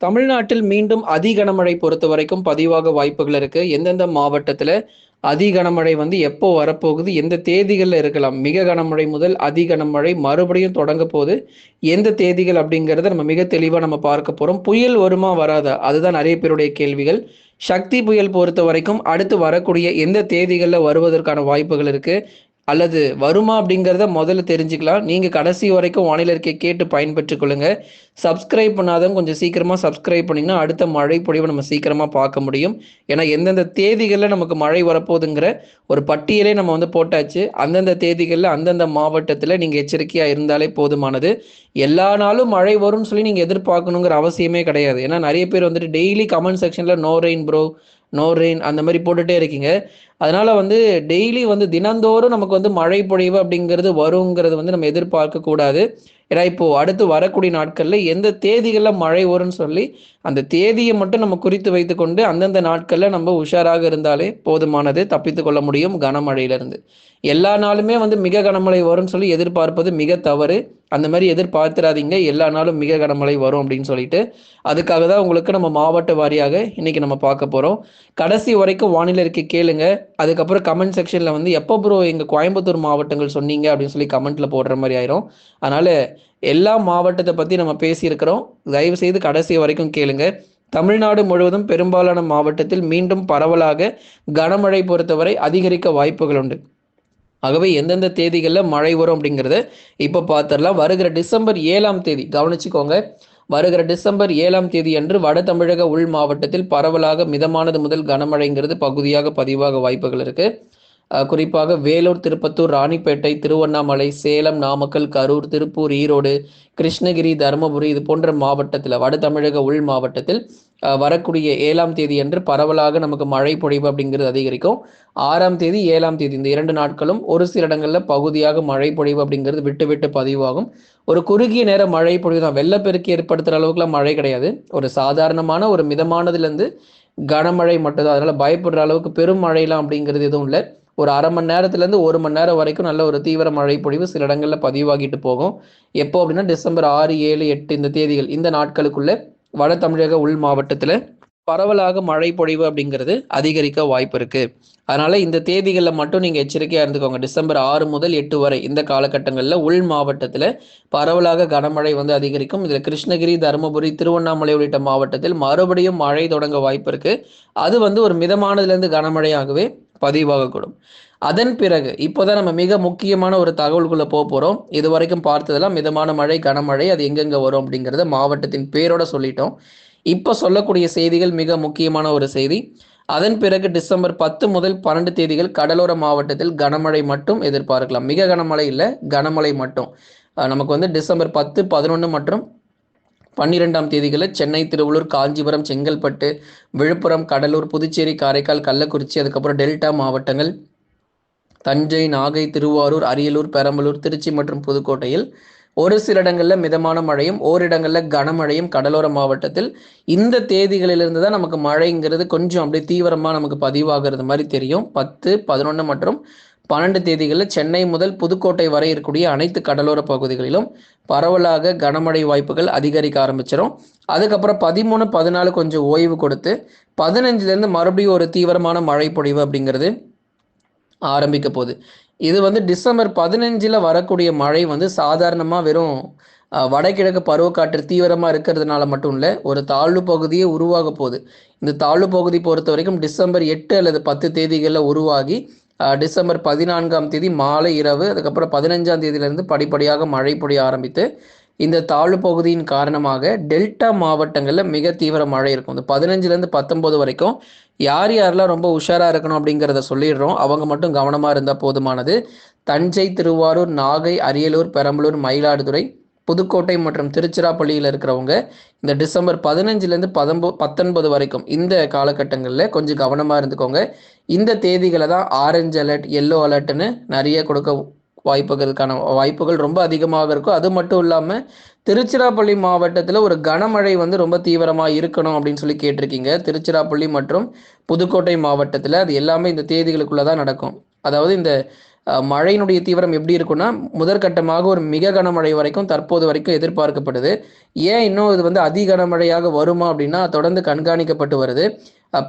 தமிழ்நாட்டில் மீண்டும் அதி கனமழை பொறுத்த வரைக்கும் பதிவாக வாய்ப்புகள் இருக்கு. எந்தெந்த மாவட்டத்துல அதி கனமழை வந்து எப்போ வரப்போகுது? எந்த தேதிகளில் இருக்கலாம்? மிக கனமழை முதல் அதி கனமழை மறுபடியும் தொடங்க போது எந்த தேதிகள் அப்படிங்கிறத நம்ம மிக தெளிவாக நம்ம பார்க்க போகிறோம் புயல் வருமா வராதா? அதுதான் நிறைய பேருடைய கேள்விகள். சக்தி புயல் பொறுத்த வரைக்கும் அடுத்து வரக்கூடிய எந்த தேதிகளில் வருவதற்கான வாய்ப்புகள் இருக்குது அல்லது வருமா அப்படிங்கிறத முதல்ல தெரிஞ்சுக்கலாம். நீங்கள் கடைசி வரைக்கும் வானிலை இருக்கை கேட்டு பயன்பெற்று கொள்ளுங்க. சப்ஸ்கிரைப் பண்ணாதவங்க கொஞ்சம் சீக்கிரமாக சப்ஸ்கிரைப் பண்ணிங்கன்னா அடுத்த மழை பொழிவை நம்ம சீக்கிரமாக பார்க்க முடியும். ஏன்னா எந்தெந்த தேதிகளில் நமக்கு மழை வரப்போகுதுங்கிற ஒரு பட்டியலே நம்ம வந்து போட்டாச்சு. அந்தந்த தேதிகளில் அந்தந்த மாவட்டத்தில் நீங்கள் எச்சரிக்கையாக இருந்தாலே போதுமானது. எல்லா நாளும் மழை வரும்னு சொல்லி நீங்கள் எதிர்பார்க்கணுங்கிற அவசியமே கிடையாது. ஏன்னா நிறைய பேர் வந்துட்டு டெய்லி கமெண்ட் செக்ஷனில் no rain bro no rain அந்த மாதிரி போட்டுட்டே இருக்கீங்க. அதனால வந்து டெய்லி வந்து தினந்தோறும் நமக்கு வந்து மழை பொழிவு அப்படிங்கிறது வருங்கிறது வந்து நம்ம எதிர்பார்க்க கூடாது. ஏன்னா இப்போ அடுத்து வரக்கூடிய நாட்கள்ல எந்த தேதிகளில் மழை வரும்னு சொல்லி அந்த தேதியை மட்டும் நம்ம குறித்து வைத்துக்கொண்டு அந்தந்த நாட்கள்ல நம்ம உஷாராக இருந்தாலே போதுமானது தப்பித்து கொள்ள முடியும் கனமழையிலிருந்து. எல்லா நாளுமே வந்து மிக கனமழை வரும்னு சொல்லி எதிர்பார்ப்பது மிக தவறு. அந்த மாதிரி எதிர்பார்த்துறாதீங்க எல்லா நாளும் மிக கனமழை வரும் அப்படின்னு சொல்லிட்டு. அதுக்காக தான் உங்களுக்கு நம்ம மாவட்ட வாரியாக இன்னைக்கு நம்ம பார்க்க போகிறோம் கடைசி வரைக்கும் வானிலை இருக்கு கேளுங்க. அதுக்கப்புறம் கமெண்ட் செக்ஷனில் வந்து எப்போ ப்ரோ எங்கள் கோயம்புத்தூர் மாவட்டங்கள் சொன்னீங்க அப்படின்னு சொல்லி கமெண்ட்ல போடுற மாதிரி ஆயிரும். அதனால எல்லா மாவட்டத்தை பற்றி நம்ம பேசியிருக்கிறோம். தயவு செய்து கடைசி வரைக்கும் கேளுங்க. தமிழ்நாடு முழுவதும் பெரும்பாலான மாவட்டத்தில் மீண்டும் பரவலாக கனமழை பொறுத்தவரை அதிகரிக்க வாய்ப்புகள் உண்டு. ஆகவே எந்தெந்த தேதிகளில் மழை வரும் அப்படிங்கிறத இப்போ பார்த்துடலாம் வருகிற டிசம்பர் ஏழாம் தேதி கவனிச்சுக்கோங்க. வருகிற டிசம்பர் ஏழாம் தேதி அன்று வட தமிழக உள் மாவட்டத்தில் பரவலாக மிதமானது முதல் கனமழைங்கிறது பகுதியாக பதிவாக வாய்ப்புகள் இருக்கு. குறிப்பாக வேலூர் திருப்பத்தூர் ராணிப்பேட்டை திருவண்ணாமலை சேலம் நாமக்கல் கரூர் திருப்பூர் ஈரோடு கிருஷ்ணகிரி தருமபுரி இது போன்ற மாவட்டத்தில் வட தமிழக உள் மாவட்டத்தில் வரக்கூடிய ஏழாம் தேதி அன்று பரவலாக நமக்கு மழை பொழிவு அப்படிங்கிறது அதிகரிக்கும். ஆறாம் தேதி ஏழாம் தேதி இந்த இரண்டு நாட்களும் ஒரு சில இடங்களில் பகுதியாக மழை பொழிவு அப்படிங்கிறது விட்டு விட்டு பதிவாகும். ஒரு குறுகிய நேர மழை பொழிவு தான். வெள்ளப்பெருக்கு ஏற்படுத்துகிற அளவுக்குலாம் மழை கிடையாது. ஒரு சாதாரணமான ஒரு மிதமானதுலேருந்து கனமழை மட்டும்தான். அதனால பயப்படுற அளவுக்கு பெரும் மழையெல்லாம் அப்படிங்கிறது எதுவும் இல்லை. ஒரு அரை மணி நேரத்துலேருந்து ஒரு மணி நேரம் வரைக்கும் நல்ல ஒரு தீவிர மழை பொழிவு சில இடங்களில் பதிவாகிட்டு போகும். எப்போ அப்படின்னா டிசம்பர் ஆறு ஏழு எட்டு இந்த தேதிகள் இந்த நாட்களுக்குள்ளே வட தமிழக உள் மாவட்டத்தில் பரவலாக மழை பொழிவு அப்படிங்கிறது அதிகரிக்க வாய்ப்பு இருக்கு. அதனால இந்த தேதிகளில் மட்டும் நீங்க எச்சரிக்கையா இருந்துக்கோங்க. டிசம்பர் ஆறு முதல் எட்டு வரை இந்த காலகட்டங்களில் உள் மாவட்டத்தில் பரவலாக கனமழை வந்து அதிகரிக்கும். இதில் கிருஷ்ணகிரி தருமபுரி திருவண்ணாமலை உள்ளிட்ட மாவட்டத்தில் மறுபடியும் மழை தொடங்க வாய்ப்பு இருக்கு. அது வந்து ஒரு மிதமானதுலேருந்து கனமழையாகவே பதிவாகக்கூடும். அதன் பிறகு இப்போதான் நம்ம மிக முக்கியமான ஒரு தகவல்குள்ளே போக போகிறோம் இது வரைக்கும் பார்த்ததெல்லாம் மிதமான மழை கனமழை அது எங்கெங்கே வரும் அப்படிங்கிறத மாவட்டத்தின் பேரோட சொல்லிட்டோம். இப்போ சொல்லக்கூடிய செய்திகள் மிக முக்கியமான ஒரு செய்தி. அதன் பிறகு டிசம்பர் பத்து முதல் பன்னெண்டு தேதிகள் கடலோர மாவட்டத்தில் கனமழை மட்டும் எதிர்பார்க்கலாம். மிக கனமழை இல்லை கனமழை மட்டும். நமக்கு வந்து டிசம்பர் பத்து பதினொன்று மற்றும் பன்னிரெண்டாம் தேதிகளில் சென்னை திருவள்ளூர் காஞ்சிபுரம் செங்கல்பட்டு விழுப்புரம் கடலூர் புதுச்சேரி காரைக்கால் கள்ளக்குறிச்சி அதுக்கப்புறம் டெல்டா மாவட்டங்கள் தஞ்சை நாகை திருவாரூர் அரியலூர் பெரம்பலூர் திருச்சி மற்றும் புதுக்கோட்டையில் ஒரு சில இடங்களில் மிதமான மழையும் ஓரிடங்களில் கனமழையும் கடலோர மாவட்டத்தில் இந்த தேதிகளிலிருந்து தான் நமக்கு மழைங்கிறது கொஞ்சம் அப்படியே தீவிரமாக நமக்கு பதிவாகிறது மாதிரி தெரியும். பத்து பதினொன்று மற்றும் பன்னெண்டு தேதிகளில் சென்னை முதல் புதுக்கோட்டை வரை இருக்கக்கூடிய அனைத்து கடலோர பகுதிகளிலும் பரவலாக கனமழை வாய்ப்புகள் அதிகரிக்க ஆரம்பிச்சிடும் அதுக்கப்புறம் பதிமூணு பதினாலு கொஞ்சம் ஓய்வு கொடுத்து பதினஞ்சுலேருந்து மறுபடியும் ஒரு தீவிரமான மழை பொழிவு அப்படிங்கிறது ஆரம்பிக்க போகுது. இது வந்து டிசம்பர் பதினஞ்சில் வரக்கூடிய மழை வந்து சாதாரணமாக வெறும் வடகிழக்கு பருவக்காற்று தீவிரமாக இருக்கிறதுனால மட்டும் இல்லை ஒரு தாழ்வு பகுதியே உருவாக போகுது. இந்த தாழ்வு பகுதி பொறுத்த வரைக்கும் டிசம்பர் எட்டு அல்லது பத்து தேதிகளில் உருவாகி டிசம்பர் பதினான்காம் தேதி மாலை இரவு அதுக்கப்புறம் பதினஞ்சாம் தேதியிலிருந்து படிப்படியாக மழை பொழிய ஆரம்பித்து இந்த தாழ்வு பகுதியின் காரணமாக டெல்டா மாவட்டங்களில் மிக தீவிர மழை இருக்கும். இந்த பதினஞ்சுலேருந்து பத்தொம்போது வரைக்கும் யார் யாரெல்லாம் ரொம்ப உஷாராக இருக்கணும் அப்படிங்கிறத சொல்லிடுறோம். அவங்க மட்டும் கவனமாக இருந்தால் போதுமானது. தஞ்சை திருவாரூர் நாகை அரியலூர் பெரம்பலூர் மயிலாடுதுறை புதுக்கோட்டை மற்றும் திருச்சிராப்பள்ளியில் இருக்கிறவங்க இந்த டிசம்பர் பதினஞ்சுலேருந்து பதம்போ பத்தொன்பது வரைக்கும் இந்த காலகட்டங்களில் கொஞ்சம் கவனமாக இருந்துக்கோங்க. இந்த தேதிகளை தான் ஆரஞ்சு அலர்ட் எல்லோ அலர்ட்னு நிறைய கொடுக்க வாய்ப்புகளுக்கான வாய்ப்புகள் ரொம்ப அதிகமாக இருக்கும். அது மட்டும் இல்லாமல் திருச்சிராப்பள்ளி மாவட்டத்தில் ஒரு கனமழை வந்து ரொம்ப தீவிரமாக இருக்கணும் அப்படின்னு சொல்லி கேட்டிருக்கீங்க. திருச்சிராப்பள்ளி மற்றும் புதுக்கோட்டை மாவட்டத்தில் அது எல்லாமே இந்த தேதிகளுக்குள்ளே தான் நடக்கும். அதாவது இந்த மழையினுடைய தீவிரம் எப்படி இருக்குன்னா முதற்கட்டமாக ஒரு மிக கனமழை வரைக்கும் தற்போது வரைக்கும் எதிர்பார்க்கப்படுது. ஏன் இன்னும் இது வந்து அதி கனமழையாக வருமா அப்படின்னா தொடர்ந்து கண்காணிக்கப்பட்டு வருது.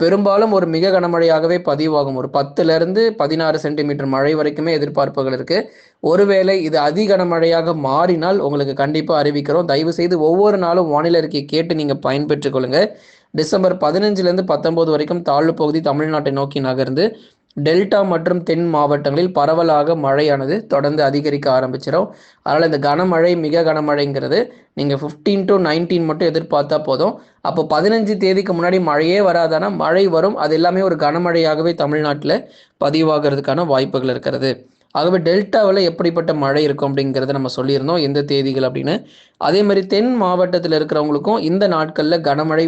பெரும்பாலும் ஒரு மிக கனமழையாகவே பதிவாகும். ஒரு பத்துலேருந்து பதினாறு சென்டிமீட்டர் மழை வரைக்குமே எதிர்பார்ப்புகள் இருக்குது ஒருவேளை இது அதி கனமழையாக மாறினால் உங்களுக்கு கண்டிப்பாக அறிவிக்கிறோம். தயவு செய்து ஒவ்வொரு நாளும் வானிலை அறிக்கையை கேட்டு நீங்கள் பயன்பெற்றுக்கொள்ளுங்கள் டிசம்பர் பதினஞ்சுலேருந்து பத்தொம்போது வரைக்கும் தாழ்வு பகுதி தமிழ்நாட்டை நோக்கி நகர்ந்து டெல்டா மற்றும் தென் மாவட்டங்களில் பரவலாக மழையானது தொடர்ந்து அதிகரிக்க ஆரம்பிச்சிடும் அதனால் இந்த கனமழை மிக கனமழைங்கிறது நீங்கள் ஃபிஃப்டீன் டு நைன்டீன் மட்டும் எதிர்பார்த்தா போதும். அப்போ பதினஞ்சு தேதிக்கு முன்னாடி மழையே வராதானா மழை வரும். அது எல்லாமே ஒரு கனமழையாகவே தமிழ்நாட்டில் பதிவாகிறதுக்கான வாய்ப்புகள் இருக்கிறது. ஆகவே டெல்டாவில் எப்படிப்பட்ட மழை இருக்கும் அப்படிங்கிறத நம்ம சொல்லியிருந்தோம். எந்த தேதிகள் அப்படின்னு. அதே மாதிரி தென் மாவட்டத்தில் இருக்கிறவங்களுக்கும் இந்த நாட்களில் கனமழை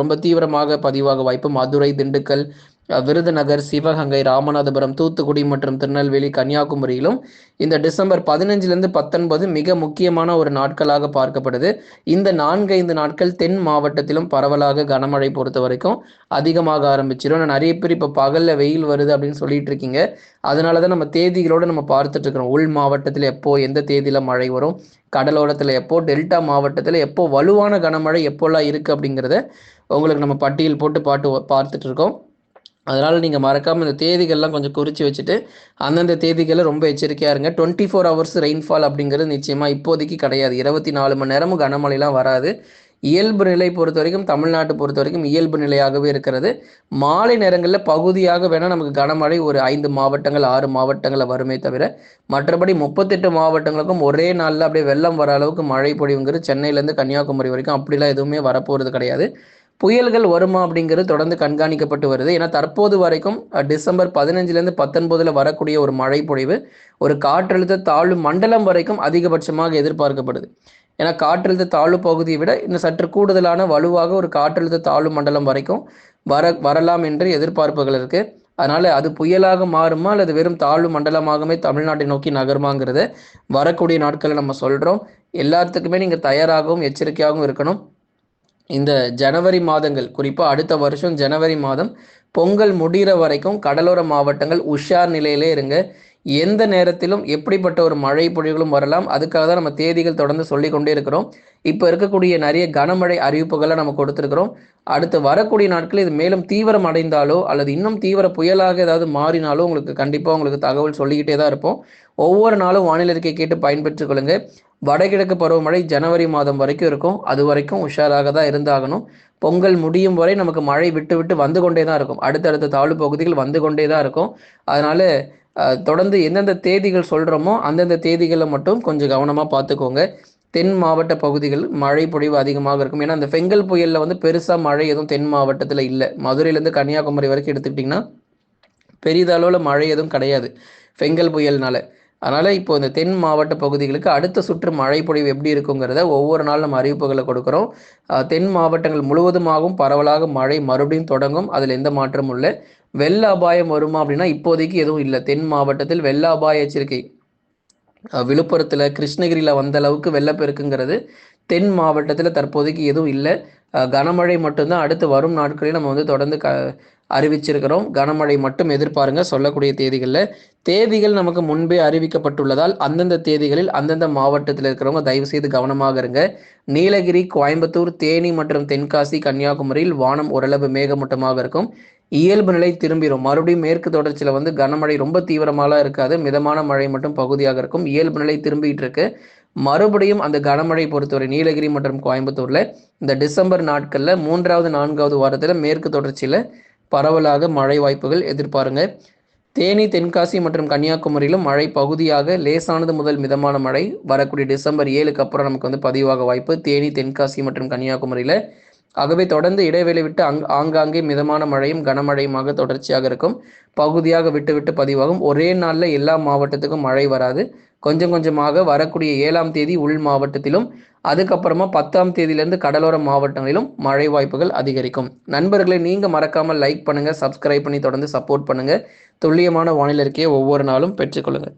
ரொம்ப தீவிரமாக பதிவாக வாய்ப்பு. மதுரை திண்டுக்கல் விருதுநகர் சிவகங்கை ராமநாதபுரம் தூத்துக்குடி மற்றும் திருநெல்வேலி கன்னியாகுமரியிலும் இந்த டிசம்பர் பதினஞ்சிலிருந்து பத்தொன்பது மிக முக்கியமான ஒரு நாட்களாக பார்க்கப்படுது. இந்த நான்கைந்து நாட்கள் தென் மாவட்டத்திலும் பரவலாக கனமழை பொறுத்த வரைக்கும் அதிகமாக ஆரம்பிச்சிடும் நிறைய பேர் இப்போ பகலில் வெயில் வருது அப்படின்னு சொல்லிட்டு இருக்கீங்க. அதனால தான் நம்ம தேதிகளோடு நம்ம பார்த்துட்டு இருக்கிறோம். உள் மாவட்டத்தில் எப்போ எந்த தேதியில் மழை வரும் கடலோரத்தில் எப்போ டெல்டா மாவட்டத்தில் எப்போ வலுவான கனமழை எப்போல்லாம் இருக்குது அப்படிங்கிறத உங்களுக்கு நம்ம பட்டியல் போட்டு பாட்டு பார்த்துட்டு இருக்கோம். அதனால் நீங்கள் மறக்காமல் இந்த தேதிகள்லாம் கொஞ்சம் குறித்து வச்சுட்டு அந்தந்த தேதிகளில் ரொம்ப எச்சரிக்கையாக இருங்க. டுவெண்ட்டி ஃபோர் ஹவர்ஸ் ரெயின்ஃபால் அப்படிங்கிறது நிச்சயமாக இப்போதைக்கு கிடையாது. இருபத்தி நாலு மணி நேரமும் கனமழைலாம் வராது. இயல்பு நிலை பொறுத்த வரைக்கும் தமிழ்நாட்டை பொறுத்த வரைக்கும் இயல்பு நிலையாகவே இருக்கிறது. மாலை நேரங்களில் பகுதியாக வேணால் நமக்கு கனமழை ஒரு ஐந்து மாவட்டங்கள் ஆறு மாவட்டங்களில் வருமே தவிர மற்றபடி முப்பத்தெட்டு மாவட்டங்களுக்கும் ஒரே நாளில் அப்படியே வெள்ளம் வர அளவுக்கு மழை பொழிவுங்கிறது சென்னையிலேருந்து கன்னியாகுமரி வரைக்கும் அப்படிலாம் எதுவுமே வரப்போகிறது கிடையாது. புயல்கள் வருமா அப்படிங்கிறது தொடர்ந்து கண்காணிக்கப்பட்டு வருது. ஏன்னா தற்போது வரைக்கும் டிசம்பர் பதினஞ்சுலேருந்து பத்தொன்பதுல வரக்கூடிய ஒரு மழை பொழிவு ஒரு காற்றழுத்த தாழ்வு மண்டலம் வரைக்கும் அதிகபட்சமாக எதிர்பார்க்கப்படுது. ஏன்னா காற்றழுத்த தாழ்வு பகுதியை விட இன்னும் சற்று கூடுதலான வலுவாக ஒரு காற்றழுத்த தாழ்வு மண்டலம் வரைக்கும் வர வரலாம் என்று எதிர்பார்ப்புகள் இருக்கு. அதனால அது புயலாக மாறுமா அல்லது வெறும் தாழ்வு மண்டலமாகவே தமிழ்நாட்டை நோக்கி நகருமாங்கிறத வரக்கூடிய நாட்களை நம்ம சொல்றோம். எல்லாத்துக்குமே நீங்க தயாராகவும் எச்சரிக்கையாகவும் இருக்கணும். இந்த ஜனவரி மாதங்கள் குறிப்பாக அடுத்த வருஷம் ஜனவரி மாதம் பொங்கல் முடிகிற வரைக்கும் கடலோர மாவட்டங்கள் உஷார் நிலையிலே இருங்க. எந்த நேரத்திலும் எப்படிப்பட்ட ஒரு மழை பொழிவுகளும் வரலாம். அதுக்காக தான் நம்ம தேதிகள் தொடர்ந்து சொல்லிக்கொண்டே இருக்கிறோம். இப்போ இருக்கக்கூடிய நிறைய கனமழை அறிவிப்புகளை நம்ம கொடுத்துருக்குறோம். அடுத்து வரக்கூடிய நாட்கள் இது மேலும் தீவிரம் அடைந்தாலோ அல்லது இன்னும் தீவிர புயலாக ஏதாவது மாறினாலோ உங்களுக்கு கண்டிப்பாக உங்களுக்கு தகவல் சொல்லிக்கிட்டே தான் இருப்போம். ஒவ்வொரு நாளும் வானிலை இருக்கை கேட்டு பயன்பெற்றுக் கொள்ளுங்கள் வடகிழக்கு பருவமழை ஜனவரி மாதம் வரைக்கும் இருக்கும். அது வரைக்கும் உஷாராக தான் இருந்தாகணும். பொங்கல் முடியும் வரை நமக்கு மழை விட்டு விட்டு வந்து கொண்டே தான் இருக்கும். அடுத்தடுத்த தாழ்வு பகுதிகள் வந்து கொண்டே தான் இருக்கும். அதனால தொடர்ந்து எந்தெந்த தேதிகள் சொல்கிறோமோ அந்தந்த தேதிகளை மட்டும் கொஞ்சம் கவனமாக பார்த்துக்கோங்க. தென் மாவட்ட பகுதிகள் மழை பொழிவு அதிகமாக இருக்கும். ஏன்னா அந்த பெங்கல் புயலில் வந்து பெருசாக மழை எதுவும் தென் மாவட்டத்தில் இல்லை. மதுரையிலேருந்து கன்னியாகுமரி வரைக்கும் எடுத்துக்கிட்டிங்கன்னா பெரிதளவில் மழை எதுவும் கிடையாது. பெங்கல் புயல்னால. அதனால் இப்போ இந்த தென் மாவட்ட பகுதிகளுக்கு அடுத்த சுற்று மழை பொழிவு எப்படி இருக்குங்கிறத ஒவ்வொரு நாள் நம்ம அறிவிப்புகளை கொடுக்குறோம். தென் மாவட்டங்கள் முழுவதுமாகவும் பரவலாக மழை மறுபடியும் தொடங்கும். அதில் எந்த மாற்றமும் இல்லை. வெள்ள அபாயம் வருமா அப்படின்னா இப்போதைக்கு எதுவும் இல்லை. தென் மாவட்டத்தில் வெள்ள அபாய எச்சரிக்கை. விழுப்புரத்தில் கிருஷ்ணகிரியில் வந்த அளவுக்கு வெள்ளப்பெருக்குங்கிறது தென் மாவட்டத்தில் தற்போதைக்கு எதுவும் இல்லை. கனமழை மட்டும்தான் அடுத்து வரும் நாட்களில் நம்ம வந்து தொடர்ந்து க அறிவிச்சிருக்கிறோம். கனமழை மட்டும் எதிர்பாருங்க சொல்லக்கூடிய தேதிகளில். தேதிகள் நமக்கு முன்பே அறிவிக்கப்பட்டுள்ளதால் அந்தந்த தேதிகளில் அந்தந்த மாவட்டத்தில் இருக்கிறவங்க தயவு செய்து கவனமாக இருங்க. நீலகிரி கோயம்புத்தூர் தேனி மற்றும் தென்காசி கன்னியாகுமரியில் வானம் ஓரளவு மேகமூட்டமாக இருக்கும். இயல்பு நிலை திரும்பிடும் மறுபடியும் மேற்கு தொடர்ச்சியில் வந்து கனமழை ரொம்ப தீவிரமாலாம் இருக்காது. மிதமான மழை மட்டும் பகுதியாக இருக்கும். இயல்பு நிலை திரும்பிட்டு இருக்கு. மறுபடியும் அந்த கனமழை பொறுத்தவரை நீலகிரி மற்றும் கோயம்புத்தூர்ல இந்த டிசம்பர் நாட்கள்ல மூன்றாவது நான்காவது வாரத்துல மேற்கு தொடர்ச்சியில பரவலாக மழை வாய்ப்புகள் எதிர்பாருங்க. தேனி தென்காசி மற்றும் கன்னியாகுமரியிலும் மழை பகுதியாக லேசானது முதல் மிதமான மழை வரக்கூடிய டிசம்பர் ஏழுக்கு அப்புறம் நமக்கு வந்து பதிவாக வாய்ப்பு. தேனி தென்காசி மற்றும் கன்னியாகுமரியில் ஆகவே தொடர்ந்து இடைவேளை விட்டு அங் ஆங்காங்கே மிதமான மழையும் கனமழையுமாக தொடர்ச்சியாக இருக்கும். பகுதியாக விட்டு விட்டு பதிவாகும். ஒரே நாளில் எல்லா மாவட்டத்துக்கும் மழை வராது. கொஞ்சம் கொஞ்சமாக வரக்கூடிய ஏழாம் தேதி உள் மாவட்டத்திலும் அதுக்கப்புறமா பத்தாம் தேதியிலிருந்து கடலோர மாவட்டங்களிலும் மழை வாய்ப்புகள் அதிகரிக்கும். நண்பர்களை நீங்கள் மறக்காமல் லைக் பண்ணுங்கள் சப்ஸ்கிரைப் பண்ணி தொடர்ந்து சப்போர்ட் பண்ணுங்கள் துல்லியமான வானிலை இருக்கையை ஒவ்வொரு நாளும் பெற்றுக்கொள்ளுங்கள்